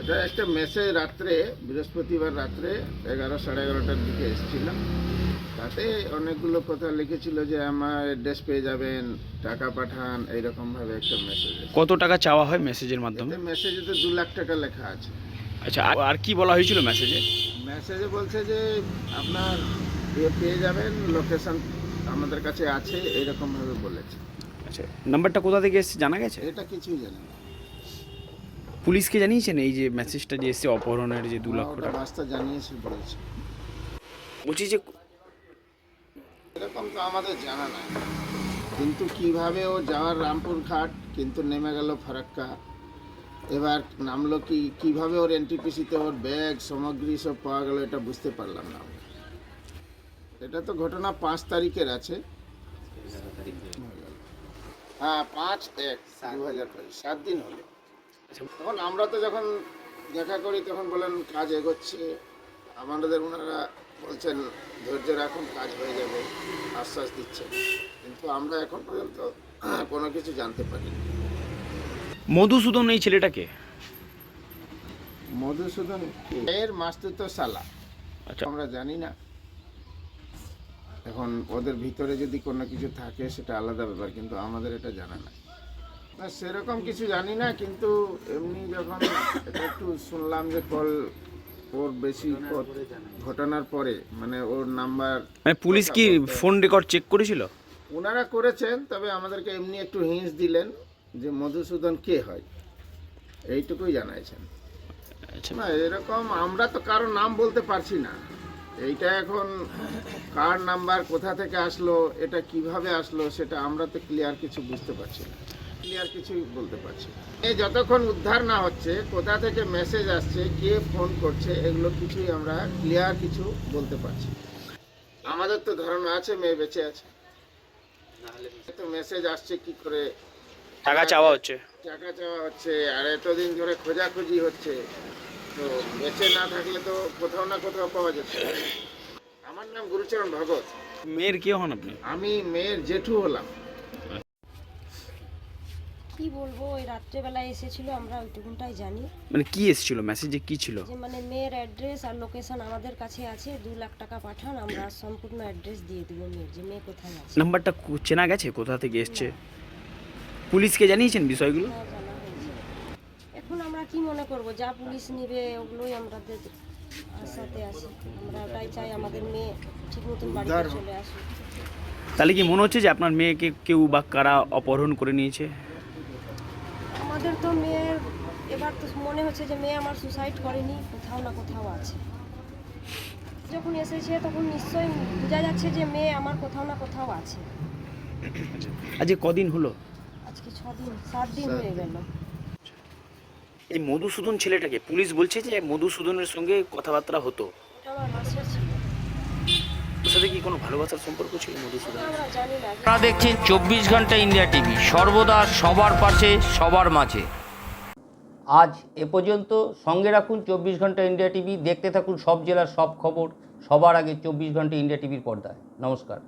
এটা একটা মেসেজ রাত্রে বৃহস্পতিবার রাত্রে এগারো সাড়ে এগারোটার দিকে এসেছিলাম তাতে অনেকগুলো কথা লিখেছিল যে আমার অ্যাড্রেস পেয়ে যাবেন টাকা পাঠান এইরকমভাবে একটা মেসেজ কত টাকা চাওয়া হয় মেসেজের মাধ্যমে? মেসেজে তো দু লাখ টাকা লেখা আছে। আচ্ছা আর- কি বলা হয়েছিল মেসেজে মেসেজে বলছে যে আপনার ইয়ে পেয়ে যাবেন লোকেশন আমাদের কাছে আছে এইরকমভাবে বলেছে। আচ্ছা নাম্বারটা কোথা থেকে এসেছে জানা গেছে? এটা কিছুই জানি না। পুলিশকে জানিয়েছেন এই যে মেসেজটা যে এসছে অপহরণের যে দু লক্ষ টাকা? রাস্তা জানিয়েছে বলেছে। বলছি যে এরকম তো আমাদের জানা নাই। কিন্তু কীভাবে ও যাওয়ার রামপুর ঘাট কিন্তু নেমে গেল ফারাক্কা। এবার নামলো কি কীভাবে ওর এনটিপিসিতে ওর ব্যাগ সামগ্রী সব পাওয়া গেল এটা বুঝতে পারলাম না। এটা তো ঘটনা পাঁচ তারিখের আছে। হ্যাঁ পাঁচ এক দু হাজার সাত দিন হলো। তখন আমরা তো যখন দেখা করি তখন বলেন কাজ এগোচ্ছে। আমাদের ওনারা বলছেন ধৈর্য রাখুন কাজ হয়ে যাবে আশ্বাস দিচ্ছেন। কিন্তু আমরা এখন পর্যন্ত কোনো কিছু জানতে পারি মধুসূদন এই ছেলেটাকে মধুসূদন? এর মাস্তুত সালা আচ্ছা। আমরা জানি না। এখন ওদের ভিতরে যদি কোনো কিছু থাকে সেটা আলাদা ব্যাপার কিন্তু আমাদের এটা জানা নাই। না সেরকম কিছু জানি না কিন্তু এমনি যখন একটু শুনলাম যে কল ওর বেশি ঘটনার পরে মানে ওর নাম্বার মানে পুলিশ কি ফোন রেকর্ড চেক করেছিল? ওনারা করেছেন তবে আমাদেরকে এমনি একটু হিন্স দিলেন যে মধুসূদন কে হয়। এইটুকুই জানাইছেন। আচ্ছা। না এরকম আমরা তো কারও নাম বলতে পারছি না। এইটা এখন কার নাম্বার কোথা থেকে আসলো এটা কীভাবে আসলো সেটা আমরা তো ক্লিয়ার কিছু বুঝতে পারছি না। ক্লিয়ার কিছুই বলতে পারছি এই যতক্ষণ উদ্ধার না হচ্ছে কোথা থেকে মেসেজ আসছে কে ফোন করছে এগুলো কিছুই আমরা ক্লিয়ার কিছু বলতে পারছি আমাদের তো ধারণা আছে মেয়ে বেঁচে আছে। তো মেসেজ আসছে কি করে? টাকা চাওয়া হচ্ছে। টাকা চাওয়া হচ্ছে আর এতদিন ধরে খোঁজাখুঁজি হচ্ছে। তো বেঁচে না থাকলে তো কোথাও না কোথাও পাওয়া যেত। আমার নাম গুরুচরণ ভগত। মেয়ের কে হন আপনি? আমি মেয়ের জেঠু হলাম। কি বলব ওই রাত্রেবেলায় এসেছিল আমরা ওইটুকুনটাই জানি। মানে কি এসেছিল? মেসেজে কি ছিল? যে মানে মেয়ের অ্যাড্রেস আর লোকেশন আমাদের কাছে আছে দু লাখ টাকা পাঠান আমরা সম্পূর্ণ অ্যাড্রেস দিয়ে দেবো মেয়ের যে মেয়ে কোথায় আছে। নাম্বারটা কু- চেনা গেছে? কোথা থেকে এসছে? পুলিশকে জানিয়েছেন বিষয়গুলো? হ্যাঁ, জানা হয়েছে। এখন আমরা কি মনে করব? যা পুলিশ নিবে ওগুলোই আমাদের আশাতে আছি। আমরা ওটাই চাই আমাদের মেয়ে ঠিক মতন বাড়িতে চলে আসুক। তাহলে কি মনে হচ্ছে যে আপনার মেয়েকে কেউ বা কারা অপহরণ করে নিয়েছে? আমাদের তো মেয়ের এবার তো মনে হচ্ছে যে মেয়ে আমার সুসাইড করেনি কোথাও না কোথাও আছে। যখন এসেছে তখন নিশ্চয়ই বোঝা যাচ্ছে যে মেয়ে আমার কোথাও না কোথাও আছে। আজকে কদিন হলো? আজকে ছ দিন সাত দিন। হয়ে গেল। এই মধুসূদন ছেলেটাকে পুলিশ বলছে যে মধুসূদনের সঙ্গে কথাবার্তা হতো। এটা আমার মাসের সাথে কি কোনো ভালোবাসার সম্পর্ক ছিল মধুসূদন? আপনারা দেখছেন চব্বিশ ঘণ্টা ইন্ডিয়া টিভি সর্বদা সবার পাশে সবার মাঝে। আজ এ পর্যন্ত সঙ্গে রাখুন চব্বিশ ঘণ্টা ইন্ডিয়া টিভি দেখতে থাকুন সব জেলার সব খবর সবার আগে চব্বিশ ঘণ্টা ইন্ডিয়া টিভির পর্দায়। নমস্কার।